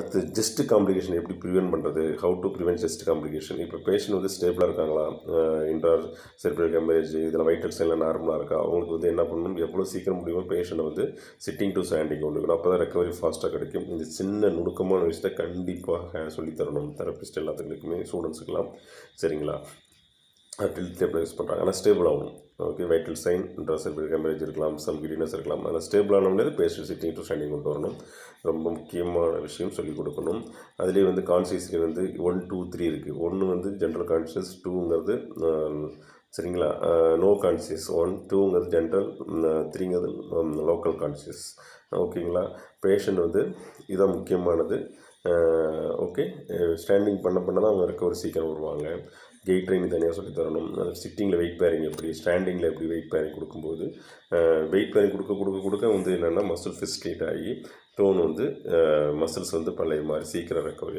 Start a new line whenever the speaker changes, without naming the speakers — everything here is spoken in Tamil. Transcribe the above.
அடுத்து ஜெஸ்ட் காம்ப்ளிகேஷன் எப்படி ப்ரிவென்ட் பண்ணுறது how to prevent chest complication இப்போ பேஷண்ட் வந்து ஸ்டேபிளாக இருக்காங்களா? இன்ட்ரார் செர்பிரல் ஹெமரேஜ் இதில் வைட்டல் சைனில் நார்மலாக இருக்கா? அவங்களுக்கு வந்து என்ன பண்ணணும்? எவ்வளோ சீக்கிரம் முடியுமோ பேஷண்ட்டை வந்து சிட்டிங் டு ஸ்டாண்டிங் கொண்டு வரணும் அப்போ தான் ரெக்கவரி ஃபாஸ்ட்டாக கிடைக்கும். இந்த சின்ன நுணுக்கமான விஷயத்தை கண்டிப்பாக சொல்லித் தரணும் தெரப்பிஸ்ட் எல்லாத்துக்குமே ஸ்டூடெண்ட்ஸுக்கெல்லாம் சரிங்களா? டில் டேப்ல யூஸ் பண்ணுறாங்க ஆனால் ஸ்டேபிள் ஆகணும். ஓகே வைட்டல் சைன் இன்ட்ராசெல் ஹெமரேஜ் இருக்கலாம் சம் கிடினஸ் இருக்கலாம் ஆனால் ஸ்டேபிள் ஆனவங்களே பேஷண்ட் சிட்டிங் டு ஸ்டாண்டிங் கொண்டு வரணும். ரொம்ப முக்கியமான விஷயம் சொல்லிக் கொடுக்கணும். அதுலேயே வந்து கான்சியஸில் வந்து ஒன் டூ த்ரீ இருக்குது ஒன்று வந்து ஜென்ரல் கான்சியஸ் டூங்கிறது சரிங்களா? நோ கான்சியஸ் ஒன் டூங்கிறது ஜென்ரல் த்ரீங்கிறது லோக்கல் கான்சியஸ் ஓகேங்களா? பேஷண்ட் வந்து இதான் முக்கியமானது. ஓகே ஸ்டாண்டிங் பண்ண பண்ண தான் அவங்க ரெக்கவரி சீக்கிரம் வருவாங்க. கெயிட் ட்ரைனிங் தனியாக சொல்லி தரணும். சிட்டிங்கில் வெயிட் பேரிங் எப்படி ஸ்டாண்டிங்கில் எப்படி வெயிட் பேரிங் கொடுக்கும்போது வெயிட் பேரிங் கொடுக்க கொடுக்க கொடுக்க வந்து என்னென்னா மசில் ஃபிஸ்டேட் ஆகி டோன் வந்து மசில்ஸ் வந்து பழைய மாதிரி சீக்கிரம் ரெக்கவரி